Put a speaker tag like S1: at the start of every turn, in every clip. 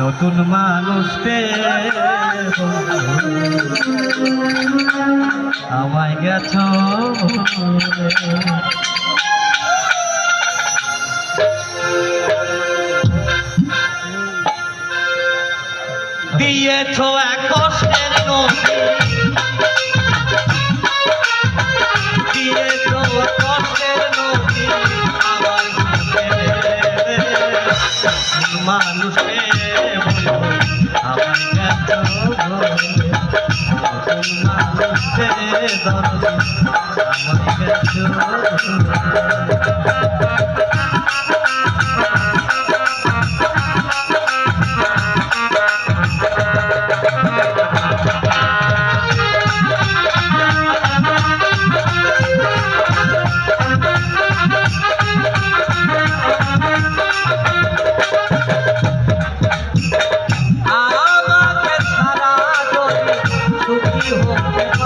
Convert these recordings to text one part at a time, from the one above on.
S1: নতুন মানুষ আমায় গেছ। দিয়েছ এক কষ্টের নদী দরজা Thank you.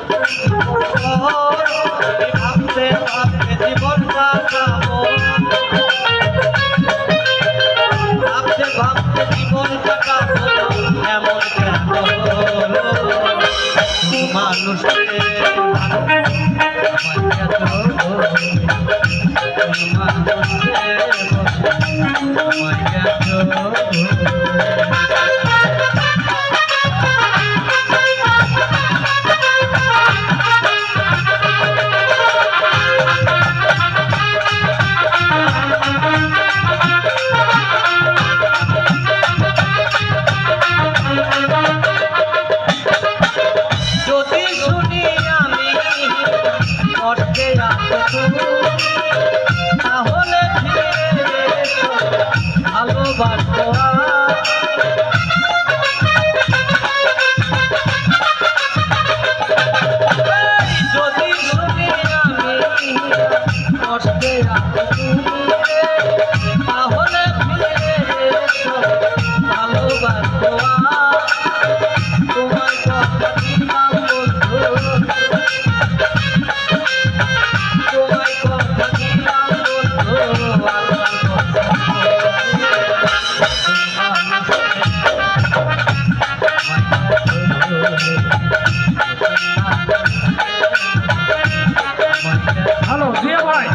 S1: মানুষ মানুষ হ্যালো জিয়া ভাই।